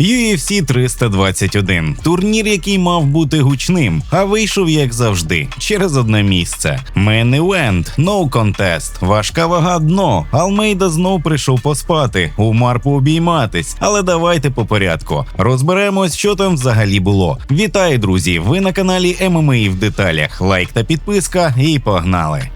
UFC 321 – турнір, який мав бути гучним, а вийшов як завжди, через одне місце. Main Event, No Contest, важка вага дно. Алмейда знов прийшов поспати, Умар пообійматись. Але давайте по порядку. Розберемось, що там взагалі було. Вітаю, друзі! Ви на каналі ММА в деталях. Лайк та підписка, і погнали!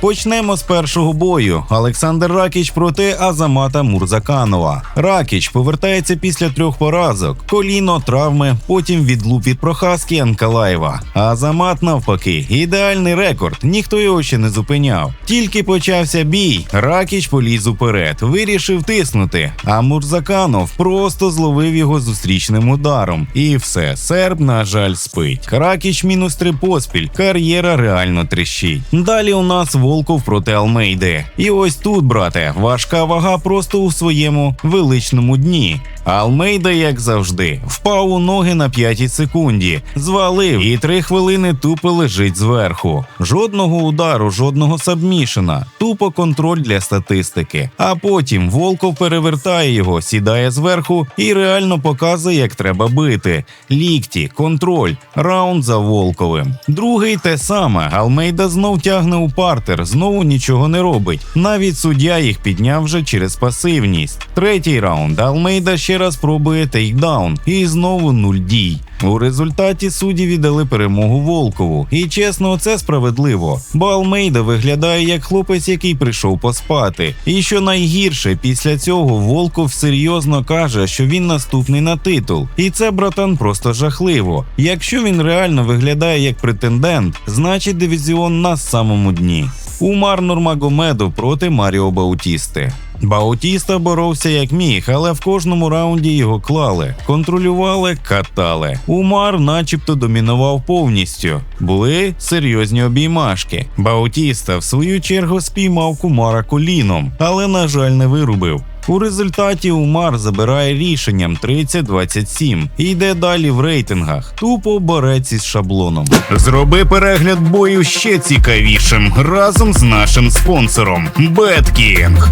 Почнемо з першого бою. Олександр Ракіч проти Азамата Мурзаканова. Ракіч повертається після трьох поразок, коліно, травми, потім відлуп від Прохаски Анкалаєва. Азамат навпаки, ідеальний рекорд. Ніхто його ще не зупиняв. Тільки почався бій. Ракіч поліз уперед, вирішив тиснути. А Мурзаканов просто зловив його зустрічним ударом. І все, серб, на жаль, спить. Ракіч мінус три поспіль. Кар'єра реально тріщить. Далі у нас Волков проти Алмейди. І ось тут, брате, важка вага просто у своєму величному дні. Алмейда, як завжди, впав у ноги на п'ятій секунді, звалив і три хвилини тупо лежить зверху. Жодного удару, жодного сабмішена, тупо контроль для статистики. А потім Волков перевертає його, сідає зверху і реально показує, як треба бити. Лікті, контроль, раунд за Волковим. Другий те саме. Алмейда знов тягне у партер, знову нічого не робить. Навіть суддя їх підняв вже через пасивність. Третій раунд. Алмейда ще раз пробує тейкдаун і знову нуль дій. У результаті судді віддали перемогу Волкову. І чесно, це справедливо. Бо Алмейда виглядає як хлопець, який прийшов поспати. І що найгірше, після цього Волков серйозно каже, що він наступний на титул. І це, братан, просто жахливо. Якщо він реально виглядає як претендент, значить дивізіон на самому дні. Умар Нурмагомедов проти Маріо Баутісти. Баутіста боровся як міг, але в кожному раунді його клали, контролювали, катали. Умар, начебто, домінував повністю. Були серйозні обіймашки. Баутіста, в свою чергу, спіймав кумара коліном, але, на жаль, не вирубив. У результаті Умар забирає рішенням 30-27 і йде далі в рейтингах. Тупо борець із шаблоном. Зроби перегляд бою ще цікавішим разом з нашим спонсором BetKing.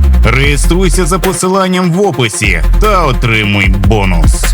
Реєструйся за посиланням в описі та отримуй бонус.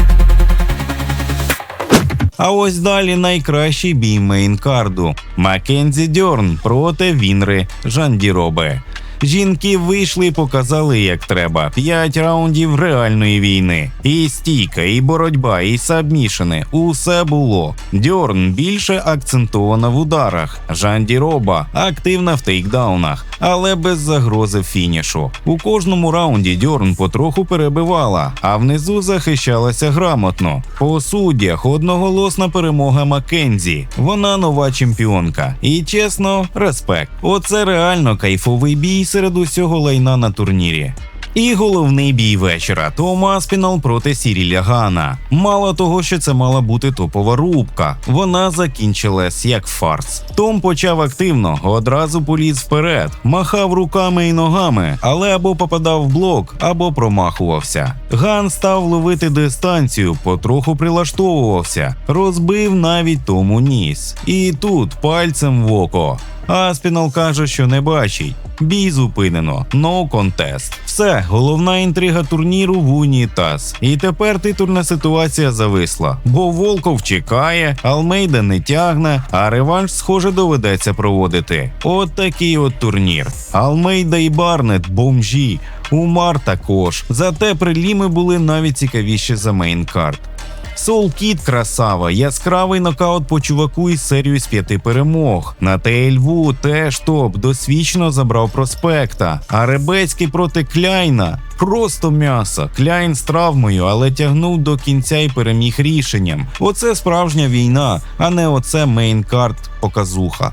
А ось далі найкращий бій мейнкарду Маккензі Дьорн проти Вінри Жандіробе. Жінки вийшли і показали, як треба. П'ять раундів реальної війни. І стійка, і боротьба, і сабмішини. Усе було. Дьорн більше акцентована в ударах. Жанді Роба активна в тейкдаунах, але без загрози фінішу. У кожному раунді Дьорн потроху перебивала, а внизу захищалася грамотно. По суддях одноголосна перемога Маккензі. Вона нова чемпіонка. І чесно, респект. Оце реально кайфовий бій серед усього лайна на турнірі. І головний бій вечора Тома Аспінал проти Сіріля Гана. Мало того, що це мала бути топова рубка, вона закінчилась як фарс. Том почав активно, одразу поліз вперед, махав руками і ногами, але або попадав в блок, або промахувався. Ган став ловити дистанцію, потроху прилаштовувався, розбив навіть тому ніс. І тут пальцем в око. Аспінал каже, що не бачить. Бій зупинено, no contest. Все, головна інтрига турніру в унітаз. І тепер титульна ситуація зависла, бо Волков чекає, Алмейда не тягне, а реванш, схоже, доведеться проводити. От такий от турнір. Алмейда і Барнет бомжі. Умар також. Зате приліми були навіть цікавіші за мейнкарт. Сол Кіт красава, яскравий нокаут по чуваку із серією з п'яти перемог. На ТЛВ теж топ, досвідчено забрав проспекта. А Ребецький проти Кляйна. Просто м'ясо. Кляйн з травмою, але тягнув до кінця і переміг рішенням. Оце справжня війна, а не оце мейнкарт показуха.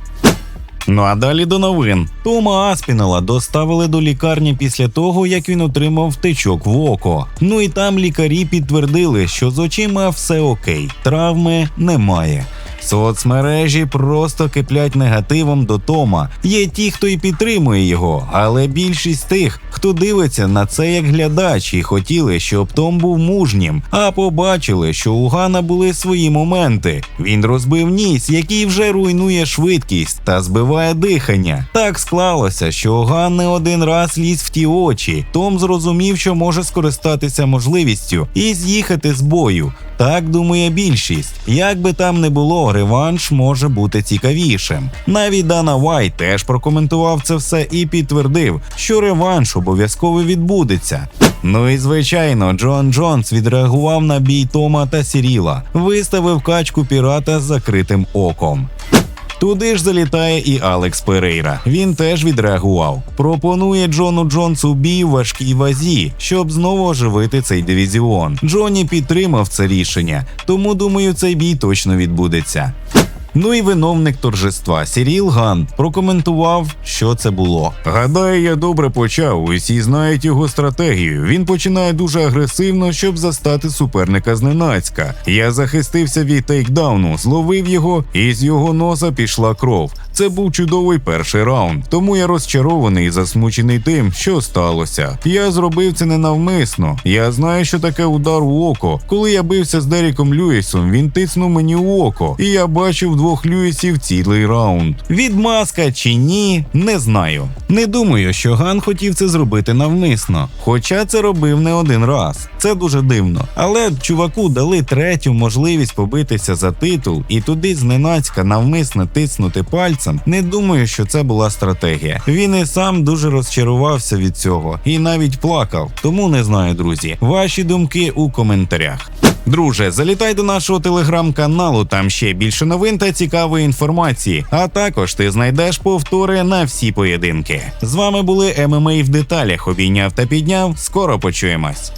Ну а далі до новин. Тома Аспінала доставили до лікарні після того, як він отримав втечок в око. Ну і там лікарі підтвердили, що з очима все окей, травми немає. Соцмережі просто киплять негативом до Тома. Є ті, хто і підтримує його, але більшість тих, хто дивиться на це як глядач, і хотіли, щоб Том був мужнім, а побачили, що у Гана були свої моменти. Він розбив ніс, який вже руйнує швидкість та збиває дихання. Так склалося, що Ган не один раз ліз в ті очі. Том зрозумів, що може скористатися можливістю і з'їхати з бою. Так думає більшість. Як би там не було, реванш може бути цікавішим. Навіть Дана Вай теж прокоментував це все і підтвердив, що реванш обов'язково відбудеться. Ну і звичайно, Джон Джонс відреагував на бій Тома та Сіріла, виставив качку пірата з закритим оком. Туди ж залітає і Алекс Перейра. Він теж відреагував. Пропонує Джону Джонсу бій в важкій вазі, щоб знову оживити цей дивізіон. Джоні підтримав це рішення, тому думаю, цей бій точно відбудеться. Ну і виновник торжества Сіріл Ган прокоментував, що це було. Гадаю, я добре почав. Усі знають його стратегію. Він починає дуже агресивно, щоб застати суперника зненацька. Я захистився від тейкдауну, зловив його, і з його носа пішла кров. Це був чудовий перший раунд, тому я розчарований і засмучений тим, що сталося. Я зробив це ненавмисно. Я знаю, що таке удар у око. Коли я бився з Деріком Льюісом, він тиснув мені у око, і я бачив двох Льюісів цілий раунд. Відмазка чи ні, не знаю. Не думаю, що Ган хотів це зробити навмисно, хоча це робив не один раз. Це дуже дивно. Але чуваку дали третю можливість побитися за титул і туди зненацька навмисно тиснути пальцем. Не думаю, що це була стратегія. Він і сам дуже розчарувався від цього і навіть плакав. Тому не знаю, друзі. Ваші думки у коментарях. Друже, залітай до нашого телеграм-каналу, там ще більше новин цікавої інформації. А також ти знайдеш повтори на всі поєдинки. З вами були ММА в деталях. Обійняв та підняв. Скоро почуємось.